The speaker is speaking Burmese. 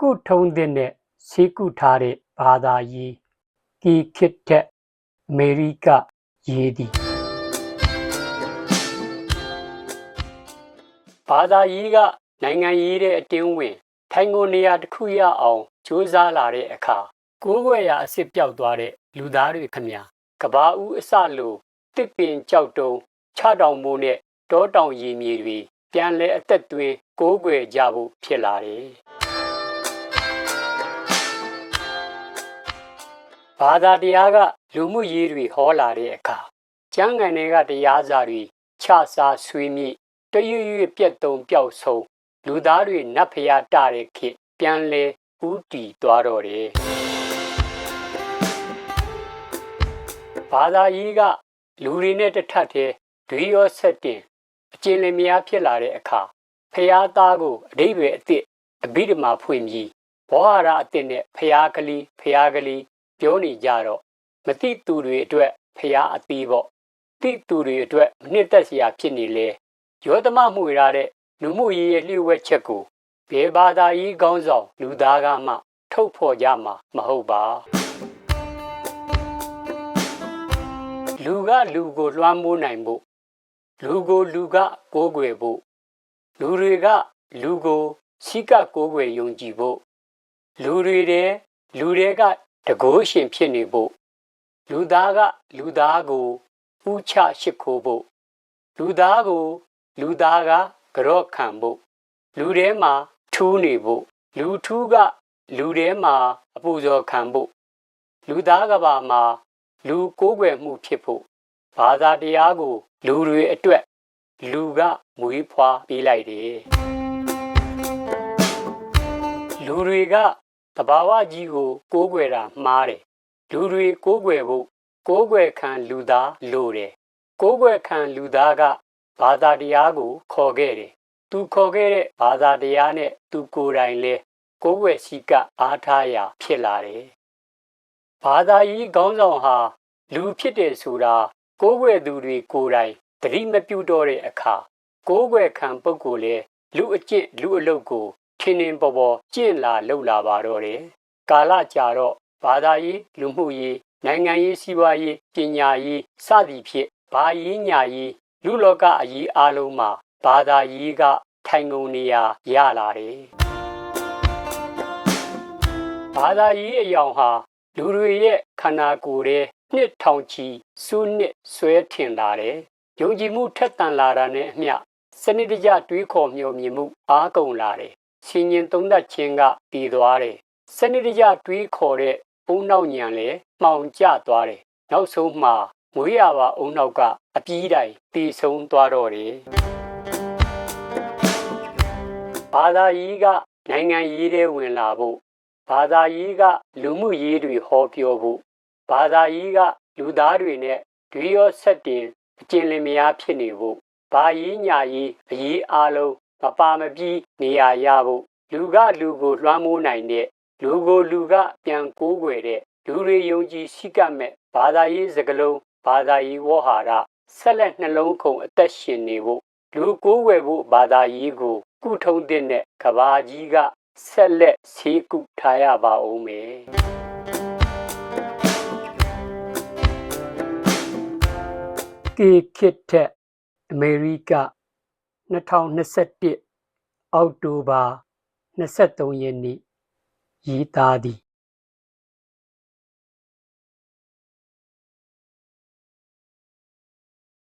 ကုထုံးတဲ့နဲ့စီကုထားတဲ့ဘာသာရေးဒီခေတ်ထက်အမေရိကရေးသည်ဘာသာရေးကနိုင်ငံရေးတဲ့အတင်းဝင်ထိုင်ကိုနေရာတစ်ခုရအောင်စူးစမ်းလာတဲ့အခါကိုးကွယ်ရာအစ်စ်ပြောက်သွားတဲ့လူသားတွေခမညာကဘာဦးအစလိုတစ်ပင်ကြောက်တုံးခြတောင်မိုးနဲ့တောတောင်ရည်မြေတွေပြန်လဲအသက်သွင်းကိုးကွယ်ကြဖို့ဖြစ်လာတယ် ဘာသာတရားကလူမှုရေးတွေဟောလာတဲ့အခါကျမ်းဂန်တွေကတရားစာတွေခြားစားဆွေးမြေ့တရွရွပြက်တုံပျောက်ဆုံးလူသားတွေနတ်ဖျားတတဲ့ခေတ်ပြန်လဲဥတီသွားတော့တယ်ဘာသာရေးကလူတွေနဲ့တထပ်သေးဒွေရောဆက်တင်အကျဉ်းလင်မယားဖြစ်လာတဲ့အခါဖျားသားကိုအတိဘယ်အစ်စ်အဘိဓမ္မာဖွင့်ပြီးဘောဟာရအစ်စ်နဲ့ဖျားကလေးဖျားကလေး ပြောနေကြတော့မတိသူတွေအတွက်ဖျားအသီးပေါ့တိသူတွေအတွက်မနှစ်သက်စရာဖြစ်နေလေယောသမမှုရတဲ့လူမှုရေးရဲ့လျှို့ဝှက်ချက်ကိုဘယ်ဘာသာရေးကောင်းဆောင်လူသားကမှ ထုတ်ဖော်ကြမှာမဟုတ်ပါလူကလူကိုလွှမ်းမိုးနိုင်ဖို့လူကိုလူကကိုးကွယ်ဖို့လူတွေကလူကိုစိကကိုးကွယ်ယုံကြည်ဖို့လူတွေတဲ့လူတွေက တကိုးရှင်ဖြစ်နေဖို့လူသားကလူသားကိုဥချရှိခိုးဖို့လူသားကိုလူသားကကြော့ခံဖို့လူထဲမှာထူးနေဖို့လူထူးကလူထဲမှာအပူဇော်ခံဖို့လူသားကဘာမှာလူကိုးကွယ်မှုဖြစ်ဖို့ဘာသာတရားကို လူတွေအတွက် လူကမွေးဖွားပေးလိုက်တယ်လူတွေက တဘာဝကြီးကိုကိုးကွယ်တာမှားတယ်လူတွေကိုးကွယ်ဖို့ကိုးကွယ်ခံလူသားလိုတယ်ကိုးကွယ်ခံလူသားကဘာသာတရားကိုခေါ်ခဲ့တယ်သူခေါ်ခဲ့တဲ့ဘာသာတရားနဲ့သူကိုယ်တိုင်လဲကိုးကွယ်ရှိကအားထားရာဖြစ်လာတယ်ဘာသာရေးခေါင်းဆောင်ဟာလူဖြစ်တယ်ဆိုတာကိုးကွယ်သူတွေကိုယ်တိုင်တတိမပြုတော့တဲ့အခါကိုးကွယ်ခံပုဂ္ဂိုလ်လဲလူအကျင့်လူအလုပ်ကို ထင်းထင်းပေါ်ပေါ်ကျင့်လာလှုပ်လာပါတော့တယ်ကာလကြာတော့ဘာသာရေးလူမှုရေးနိုင်ငံရေးစီးပွားရေးပညာရေးစသည်ဖြင့်ဘာရေးညာရေးလူလောကအရေးအလုံးမှာဘာသာရေးကထိုင်ကုန်နေရာရလာတယ်ဘာသာရေးအယောင်ဟာလူတွေရဲ့ခန္ဓာကိုယ်ရဲ့နှစ်ထောင်ချီစူးနှစ်ဆွဲထင်လာတယ်ယုံကြည်မှုထက်သန်လာတာနဲ့အမျှစနစ်တကျတွေးခေါ်မျှော်မြင်မှုအားကုန်လာတယ် ရှင်ရင်သုံးသက်ခြင်းကတည်သွားတယ်စနစ်တကျတွေးခေါ်တဲ့ပုံနောက်ညံလည်းမှောင်ကျသွားတယ်နောက်ဆုံးမှာမွေးရပါအုံနောက်ကအပြေးတိုင်တည်ဆုံးသွားတော့တယ်ဘာသာရေးကနိုင်ငံရေးတွေဝင်လာဖို့ဘာသာရေးကလူမှုရေးတွေဟောပြောဖို့ဘာသာရေးကလူသားတွေနဲ့ဒွေရောဆက်တင်အကျဉ်းလင်မယားဖြစ်နေဖို့ဘာရေးညာရေးအရေးအလုံး မပါမပြီးနေရရဖို့လူကလူကိုလွှမ်းမိုးနိုင်တဲ့လူကိုလူကပြန်ကိုးကွယ်တဲ့လူတွေယုံကြည်ရှိကမဲ့ဘာသာရေးစကလုံးဘာသာရေးဝေါ်ဟာရဆက်လက်နှလုံးခုန်အသက်ရှင်နေဖို့လူကိုးကွယ်ဖို့ဘာသာရေးကိုကုထုံးတဲ့နဲ့ကဘာကြီးကဆက်လက်ဆေးကုထားရပါဦးမယ်ကေခစ်တက်အမေရိက 2021အောက်တိုဘာ23ရက်နေ့ရည်သားသည်